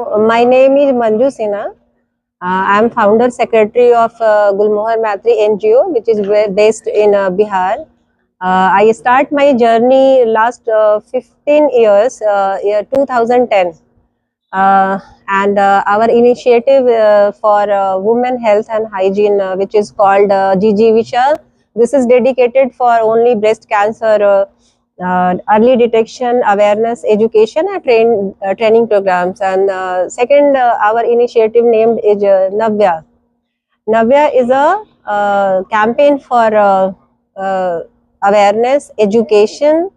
My name is Manju Sinha. Uh, I am founder secretary of uh, Gulmohar Matri NGO, which is based in uh, Bihar. Uh, I start my journey last uh, 15 years, uh, year 2010. Uh, and uh, our initiative uh, for uh, women health and hygiene, uh, which is called uh, GG Vishal, this is dedicated for only breast cancer uh, uh, early detection, awareness, education, and train, uh, training programs. And uh, second, uh, our initiative named is uh, Navya. Navya is a uh, campaign for uh, uh, awareness, education,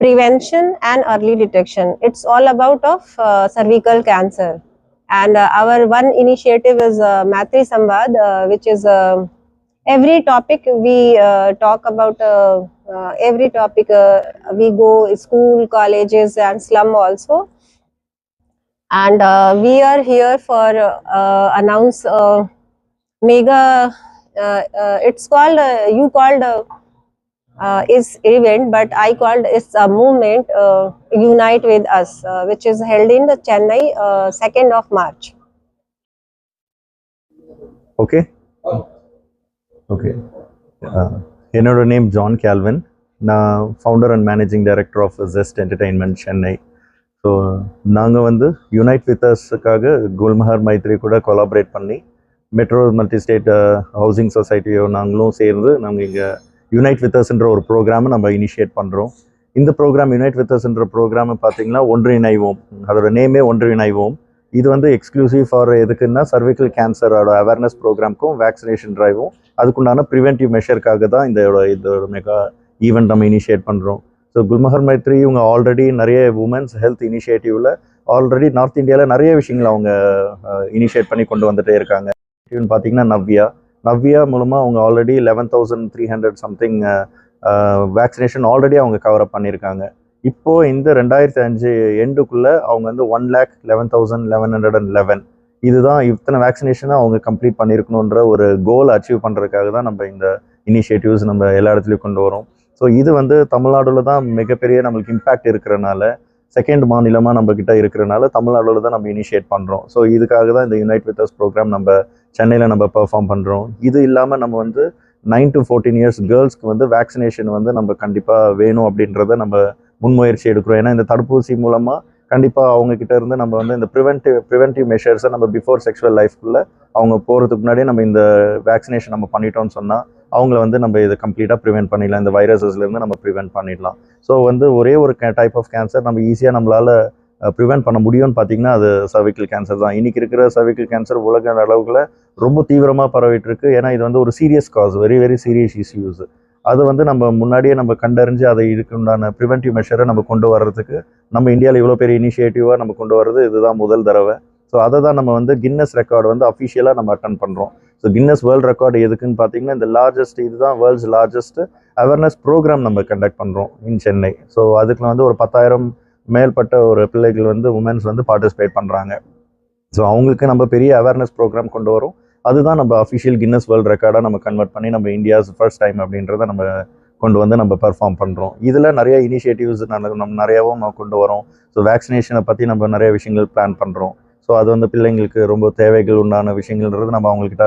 prevention, and early detection. It's all about of uh, cervical cancer. And uh, our one initiative is uh, Matri Sambad, uh, which is uh, every topic we uh, talk about uh, uh, every topic uh, we go school colleges and slum also. And uh, we are here for uh, announce uh, mega uh, uh, it's called uh, you called uh, uh, is event but i called it's a movement uh, unite with us uh, which is held in the chennai uh, 2nd of march. Okay. Oh. Okay. Uh, என்னோட name John Calvin நான் founder and managing director of Zest entertainment Chennai so நாங்கள் வந்து unite வித்தர்ஸுக்காக குல்மஹர் மைத்ரி கூட collaborate பண்ணி metro multi state housing சொசைட்டியோ நாங்களும் சேர்ந்து நாங்கள் இங்கே யுனைட் வித்தர்ஸ்ன்ற ஒரு ப்ரோக்ராமை நம்ம இனிஷியேட் பண்ணுறோம் இந்த ப்ரோக்ராம் யுனைட் வித்தர்ஸ்ன்ற ப்ரோக்ராமை பார்த்தீங்கன்னா ஒன்றிணைவோம். அதோட நேமே ஒன்றிணைவோம். இது வந்து எக்ஸ்க்ளூசிவ் ஃபார் எதுக்குன்னா சர்விக்கல் கேன்சரோட அவேர்னஸ் ப்ரோக்ராம்க்கும் வேக்சினேஷன் ட்ரைவும் அதுக்குண்டான ப்ரிவென்டிவ் மெஷருக்காக தான் இந்த இதோட மெகா ஈவெண்ட் நம்ம இனிஷியேட் பண்ணுறோம் ஸோ குல்மஹர் மைத்ரி இவங்க ஆல்ரெடி நிறைய உமன்ஸ் ஹெல்த் இனிஷியேட்டிவில் ஆல்ரெடி நார்த் இந்தியாவில் நிறைய விஷயங்களை அவங்க இனிஷியேட் பண்ணி கொண்டு வந்துட்டே இருக்காங்க. இவன் பார்த்தீங்கன்னா நவ்யா. நவ்யா மூலமாக அவங்க already eleven thousand three hundred something vaccination already அவங்க கவர் அப் பண்ணியிருக்காங்க. இப்போ இந்த ரெண்டாயிரத்தி அஞ்சு எண்டுக்குள்ளே அவங்க வந்து one lakh eleven thousand eleven hundred and eleven இதுதான் இத்தனை வேக்சினேஷனை அவங்க கம்ப்ளீட் பண்ணியிருக்கணுன்ற ஒரு கோல் அச்சீவ் பண்ணுறதுக்காக தான் நம்ம இந்த இனிஷியேட்டிவ்ஸ் நம்ம எல்லா இடத்துலையும் கொண்டு வரோம். ஸோ இது வந்து தமிழ்நாடுல தான் மிகப்பெரிய நம்மளுக்கு இம்பேக்ட் இருக்கிறனால செகண்ட் மாநிலமாக நம்ம கிட்ட இருக்கிறனால தமிழ்நாடுல தான் நம்ம இனிஷியேட் பண்ணுறோம் ஸோ இதுக்காக தான் இந்த யுனைட் வித்தர்ஸ் ப்ரோக்ராம் நம்ம சென்னையில் நம்ம பெர்ஃபார்ம் பண்ணுறோம் இது இல்லாமல் நம்ம வந்து நைன் டு ஃபோர்டீன் இயர்ஸ் கேர்ள்ஸ்க்கு வந்து வேக்சினேஷன் வந்து நம்ம கண்டிப்பாக வேணும் அப்படின்றத நம்ம முன்முயற்சி எடுக்கிறோம். ஏன்னா இந்த தடுப்பூசி மூலமாக கண்டிப்பாக அவங்கக்கிட்ட இருந்து நம்ம வந்து இந்த ப்ரிவென்டிவ் ப்ரிவென்டிவ் மெஷர்ஸை நம்ம பிஃபோர் செக்ஷுவல் லைஃப்குள்ளே அவங்க போகிறதுக்கு முன்னாடியே நம்ம இந்த வேக்சினேஷன் நம்ம பண்ணிட்டோம்னு சொன்னால் அவங்கள வந்து நம்ம இதை கம்ப்ளீட்டாக ப்ரிவென்ட் பண்ணிடலாம். இந்த வைரஸஸ்லேருந்து நம்ம ப்ரிவென்ட் பண்ணிடலாம். ஸோ வந்து ஒரே ஒரு டைப் ஆஃப் கேன்சர் நம்ம ஈஸியாக நம்மளால் ப்ரிவென்ட் பண்ண முடியும்னு பார்த்தீங்கன்னா அது சர்விக்கல் கேன்சர் தான். இன்றைக்கி இருக்கிற சர்விக்கல் கேன்சர் உலக அளவுகளில் ரொம்ப தீவிரமாக பரவிட்டு இருக்கு. ஏன்னா இது வந்து ஒரு serious cause very very serious issues அது வந்து நம்ம முன்னாடியே நம்ம கண்டறிஞ்சு அதை இதுக்குண்டான ப்ரிவென்டிவ் மெஷரை நம்ம கொண்டு வர்றதுக்கு நம்ம இந்தியாவில் இவ்வளோ பெரிய இனிஷியேட்டிவாக நம்ம கொண்டு வர்றது இதுதான் முதல் தடவை. ஸோ அதை தான் நம்ம வந்து கின்னஸ் ரெக்கார்டு வந்து அஃபிஷியலாக நம்ம அட்டன் பண்ணுறோம் ஸோ கின்னஸ் வேர்ல்டு ரெக்கார்டு எதுக்குன்னு பார்த்தீங்கன்னா இந்த லார்ஜஸ்ட் இதுதான் வேர்ல்ட்ஸ் லார்ஜஸ்ட் அவேர்னஸ் ப்ரோக்ராம் நம்ம கண்டக்ட் பண்ணுறோம் இன் சென்னை. ஸோ அதுக்கு வந்து ஒரு பத்தாயிரம் மேற்பட்ட ஒரு பிள்ளைகள் வந்து உமன்ஸ் வந்து பார்ட்டிசிபேட் பண்ணுறாங்க ஸோ அவங்களுக்கு நம்ம பெரிய அவேர்னஸ் ப்ரோக்ராம் கொண்டு வரும். அதுதான் நம்ம அஃபிஷியல் கின்னஸ் வேர்ல்டு ரெக்கார்டாக நம்ம கன்வெர்ட் பண்ணி நம்ம இந்தியாஸ் ஃபர்ஸ்ட் டைம் அப்படின்றத நம்ம கொண்டு வந்து நம்ம பெர்ஃபார்ம் பண்ணுறோம் இதில் நிறைய இனிஷியேட்டிவ்ஸ் நம்ம நிறையாவும் நம்ம கொண்டு வரோம். ஸோ வேக்சினேஷனை பற்றி நம்ம நிறைய விஷயங்கள் பிளான் பண்ணுறோம் ஸோ அது வந்து பிள்ளைங்களுக்கு ரொம்ப தேவைகள் உண்டான விஷயங்கள்ன்றது நம்ம அவங்கக்கிட்ட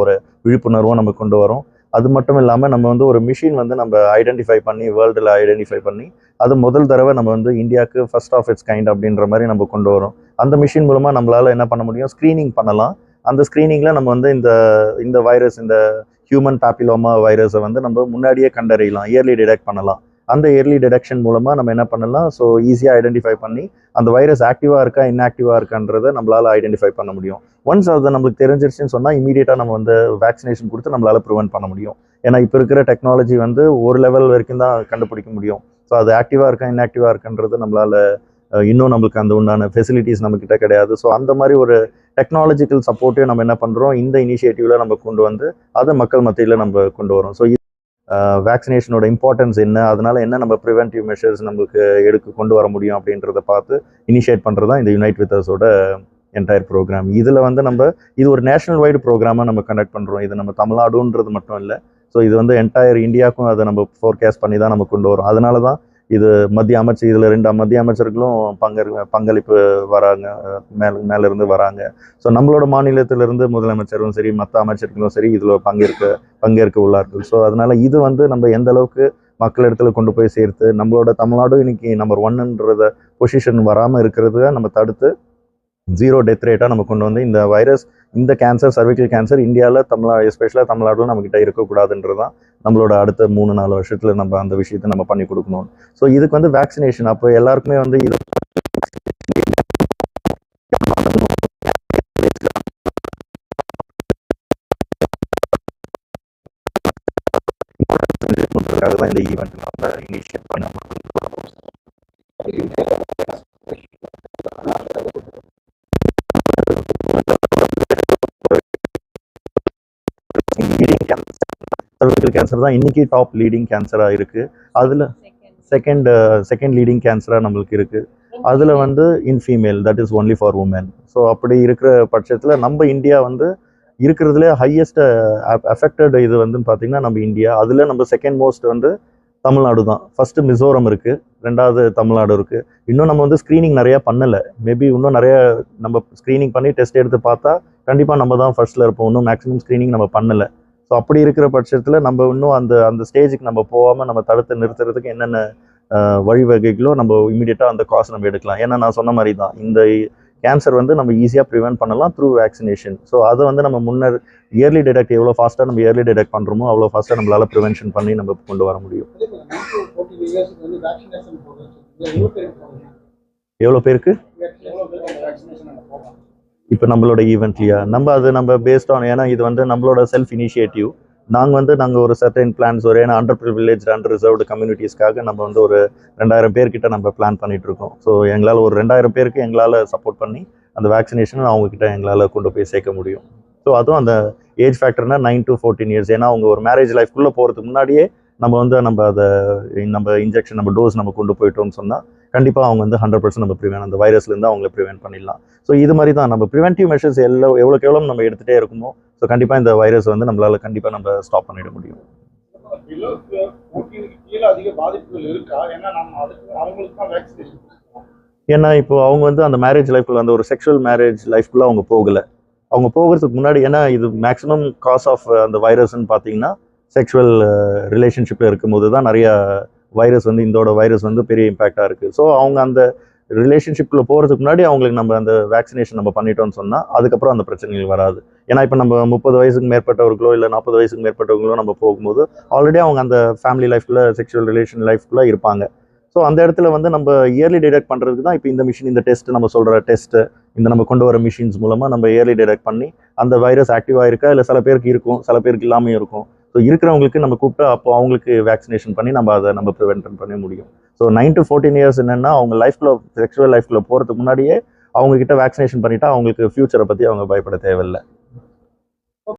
ஒரு விழிப்புணர்வும் நம்ம கொண்டு வரோம். அது மட்டும் இல்லாமல் நம்ம வந்து ஒரு மிஷின் வந்து நம்ம ஐடென்டிஃபை பண்ணி வேர்ல்டில் ஐடென்டிஃபை பண்ணி அது முதல் தடவை நம்ம வந்து இந்தியாவுக்கு ஃபர்ஸ்ட் ஆஃப் இட்ஸ் கைண்ட் அப்படின்ற மாதிரி நம்ம கொண்டு வரோம். அந்த மிஷின் மூலமாக நம்மளால் என்ன பண்ண முடியும்? ஸ்க்ரீனிங் பண்ணலாம். அந்த ஸ்க்ரீனிங்கில் நம்ம வந்து இந்த இந்த வைரஸ் இந்த ஹியூமன் பேப்பிலோமா வைரஸை வந்து நம்ம முன்னாடியே கண்டறியலாம். இயர்லி டிடெக்ட் பண்ணலாம். அந்த இயர்லி டிடெக்ஷன் மூலமாக நம்ம என்ன பண்ணலாம்? ஸோ ஈஸியாக ஐடென்டிஃபை பண்ணி அந்த வைரஸ் ஆக்டிவாக இருக்கா இன்ஆக்டிவாக இருக்கான்றதை நம்மளால் ஐடென்டிஃபை பண்ண முடியும். ஒன்ஸ் அதை நம்மளுக்கு தெரிஞ்சிருச்சுன்னு சொன்னால் இமீடியட்டாக நம்ம வந்து வேக்சினேஷன் கொடுத்து நம்மளால் ப்ரிவென்ட் பண்ண முடியும். ஏன்னா இப்போ இருக்கிற டெக்னாலஜி வந்து ஒரு லெவல் வரைக்கும் தான் கண்டுபிடிக்க முடியும். ஸோ அது ஆக்டிவாக இருக்கா இன்ஆக்டிவாக இருக்கான்றது நம்மளால் இன்னும் நம்மளுக்கு அந்த உண்டான ஃபெசிலிட்டிஸ் நம்மக்கிட்ட கிடையாது. ஸோ அந்த மாதிரி ஒரு டெக்னாலஜிக்கல் சப்போர்ட்டையும் நம்ம என்ன பண்ணுறோம் இந்த இனிஷியேட்டிவில் நம்ம கொண்டு வந்து அதை மக்கள் மத்தியில் நம்ம கொண்டு வரோம். ஸோ வேக்சினேஷனோட இம்பார்ட்டன்ஸ் என்ன? அதனால் என்ன நம்ம ப்ரிவென்டிவ் மெஷர்ஸ் நம்மளுக்கு எடுக்க கொண்டு வர முடியும் அப்படின்றத பார்த்து இனிஷியேட் பண்ணுறது தான் இந்த யுனைட் வித்தர்ஸோட என்டையர் ப்ரோக்ராம் இதில் வந்து நம்ம இது ஒரு நேஷனல் வைடு ப்ரோக்ராமாக நம்ம கண்டக்ட் பண்ணுறோம் இது நம்ம தமிழ்நாடுன்றது மட்டும் இல்லை. ஸோ இது வந்து என்டையர் இந்தியாவுக்கும் அதை நம்ம ஃபோர்காஸ்ட் பண்ணி தான் நம்ம கொண்டு வரோம். அதனால தான் இது மத்திய அமைச்சர் இதில் ரெண்டு மத்திய அமைச்சர்களும் பங்கு பங்களிப்பு வராங்க மேலே மேலேருந்து வராங்க. ஸோ நம்மளோட மாநிலத்திலிருந்து முதலமைச்சரும் சரி மற்ற அமைச்சர்களும் சரி இதில் பங்கேற்க பங்கேற்க உள்ளார்கள். ஸோ அதனால் இது வந்து நம்ம எந்த அளவுக்கு மக்களிடத்துல கொண்டு போய் சேர்த்து நம்மளோட தமிழ்நாடும் இன்னைக்கு நம்பர் ஒன்னுன்றத பொசிஷன் வராமல் இருக்கிறத நம்ம தடுத்து ஜீரோ டெத் ரேட்டாக நம்ம கொண்டு வந்து இந்த வைரஸ் இந்த கேன்சர் சர்விக்கல் கேன்சர் இந்தியாவில் தமிழ்நா எஸ்பெஷலாக தமிழ்நாட்டில் நம்மக்கிட்ட இருக்கக்கூடாதுன்றது தான் நம்மளோட அடுத்த மூணு நாலு வருஷத்தில் நம்ம அந்த விஷயத்தை நம்ம பண்ணி கொடுக்கணும். ஸோ இதுக்கு வந்து வேக்சினேஷன் அப்போ எல்லாருக்குமே வந்து இது தான் இந்த ஈவெண்ட் நம்ம இனிஷியேட் பண்ண சர்வைக்கல் கேன்சர் தான் இன்னைக்கு டாப் லீடிங் கேன்சராக இருக்குது அதில் செகண்ட் செகண்ட் லீடிங் கேன்சராக நம்மளுக்கு இருக்குது அதில் வந்து in female that is only for woman so அப்படி இருக்கிற பட்சத்தில் நம்ம இந்தியா வந்து இருக்கிறதுல ஹையஸ்ட் அஃபெக்டட் இது வந்து பார்த்தீங்கன்னா நம்ம இந்தியா. அதில் நம்ம செகண்ட் மோஸ்ட் வந்து தமிழ்நாடு தான். ஃபஸ்ட்டு மிசோரம் இருக்குது ரெண்டாவது தமிழ்நாடு இருக்குது இன்னும் நம்ம வந்து ஸ்க்ரீனிங் நிறையா பண்ணலை. மேபி இன்னும் நிறைய நம்ம ஸ்க்ரீனிங் பண்ணி டெஸ்ட் எடுத்து பார்த்தா கண்டிப்பாக நம்ம தான் ஃபர்ஸ்ட்டில் இருப்போம். இன்னும் மேக்ஸிமம் ஸ்க்ரீனிங் நம்ம பண்ணலை. ஸோ அப்படி இருக்கிற பட்சத்தில் நம்ம இன்னும் அந்த அந்த ஸ்டேஜுக்கு நம்ம போகாமல் நம்ம தடுத்து நிறுத்துறதுக்கு என்னென்ன வழிவகைகளோ நம்ம இமீடியட்டாக அந்த காசு நம்ம எடுக்கலாம். ஏன்னா நான் சொன்ன மாதிரி தான் இந்த கேன்சர் வந்து நம்ம ஈஸியாக ப்ரிவென்ட் பண்ணலாம் த்ரூ வேக்சினேஷன் ஸோ அதை வந்து நம்ம முன்னர் இயர்லி டிடெக்ட் எவ்வளோ ஃபாஸ்ட்டாக நம்ம இயர்லி டிடெக்ட் பண்ணுறோமோ அவ்வளோ ஃபாஸ்ட்டாக நம்மளால ப்ரிவென்ஷன் பண்ணி நம்ம கொண்டு வர முடியும். எவ்வளோ பேருக்கு இப்போ நம்மளோட ஈவெண்ட்லையா நம்ம அது நம்ம பேஸ்ட் ஆன் ஏன்னா இது வந்து நம்மளோட செல்ஃப் இனிஷியேட்டிவ் நாங்கள் வந்து நாங்கள் ஒரு சர்டைன் பிளான்ஸ் ஒரு ஏன்னா அண்டர் ப்ரிவிலேஜ் அண்டர் ரிசர்வ்டு கம்யூனிட்டிஸ்க்காக நம்ம வந்து ஒரு ரெண்டாயிரம் பேர்கிட்ட நம்ம பிளான் பண்ணிட்டு இருக்கோம். ஸோ எங்களால் ஒரு ரெண்டாயிரம் பேருக்கு எங்களால் சப்போர்ட் பண்ணி அந்த வேக்சினேஷன் அவங்கக்கிட்ட எங்களால் கொண்டு போய் சேர்க்க முடியும். ஸோ அதுவும் அந்த ஏஜ் ஃபேக்டர்னா நைன் டு ஃபோர்டீன் இயர்ஸ் ஏன்னா அவங்க ஒரு மேரேஜ் லைஃப்குள்ளே போகிறதுக்கு முன்னாடியே நம்ம வந்து நம்ம அதை நம்ம இன்ஜெக்ஷன் நம்ம டோஸ் நம்ம கொண்டு போயிட்டோம்னு சொன்னால் கண்டிப்பாக அவங்க வந்து ஹண்ட்ரட் பர்சன்ட் நம்ம ப்ரிவென்ட் அந்த வைரஸ்லேருந்து அவங்களை ப்ரிவென்ட் பண்ணிடலாம். ஸோ இது மாதிரி தான் நம்ம ப்ரிவென்டிவ் மெஷர்ஸ் எவ்வளோ எவ்வளோக்கு எவ்வளோ நம்ம எடுத்துகிட்டே இருக்குமோ ஸோ கண்டிப்பாக இந்த வைரஸ் வந்து நம்மளால் கண்டிப்பாக நம்ம ஸ்டாப் பண்ணிட முடியும். ஏன்னா இப்போ அவங்க வந்து அந்த மேரேஜ் லைஃப்ல அந்த ஒரு செக்ஷுவல் மேரேஜ் லைஃப்குள்ள அவங்க போகலை. அவங்க போகிறதுக்கு முன்னாடி ஏன்னா இது மேக்ஸிமம் காஸ் ஆஃப் அந்த வைரஸ்ன்னு பார்த்தீங்கன்னா செக்ஷுவல் ரிலேஷன்ஷிப்பில் இருக்கும்போது தான் நிறையா வைரஸ் வந்து இந்தோட வைரஸ் வந்து பெரிய இம்பேக்டாக இருக்குது ஸோ அவங்க அந்த ரிலேஷன்ஷிப்பில் போகிறதுக்கு முன்னாடி அவங்களுக்கு நம்ம அந்த வேக்சினேஷன் நம்ம பண்ணிட்டோம்னு சொன்னால் அதுக்கப்புறம் அந்த பிரச்சனைகள் வராது. ஏன்னா இப்போ நம்ம முப்பது வயசுக்கு மேற்பட்டவர்களோ இல்லை நாற்பது வயசுக்கு மேற்பட்டவங்களோ நம்ம போகும்போது ஆல்ரெடி அவங்க அந்த ஃபேமிலி லைஃப்குள்ளே செக்ஷுவல் ரிலேஷன் லைஃப்குள்ளே இருப்பாங்க. ஸோ அந்த இடத்துல வந்து நம்ம இயர்லி டிடெக்ட் பண்ணுறதுக்கு தான் இப்போ இந்த மிஷின் இந்த டெஸ்ட் நம்ம சொல்கிற டெஸ்ட்டு இந்த நம்ம கொண்டு வர மிஷின்ஸ் மூலமாக நம்ம இயர்லி டிடெக்ட் பண்ணி அந்த வைரஸ் ஆக்டிவாக இருக்கா இல்லை சில பேருக்கு இருக்கும் சில பேருக்கு இல்லாமல் இருக்கும். ஸோ இருக்கிறவங்களுக்கு நம்ம கூப்பிட்டு அப்போ அவங்களுக்கு வேக்சினேஷன் பண்ணி நம்ம அதை நம்ம ப்ரிவென்ட் பண்ண முடியும். So nine to fourteen years என்னென்னா அவங்க லைஃப்குள்ள செக்ஷுவல் லைஃப்குள்ள போகிறதுக்கு முன்னாடியே அவங்கக்கிட்ட வேக்சினேஷன் பண்ணிட்டா அவங்களுக்கு ஃப்யூச்சரை பற்றி அவங்க பயப்பட தேவையில்லை.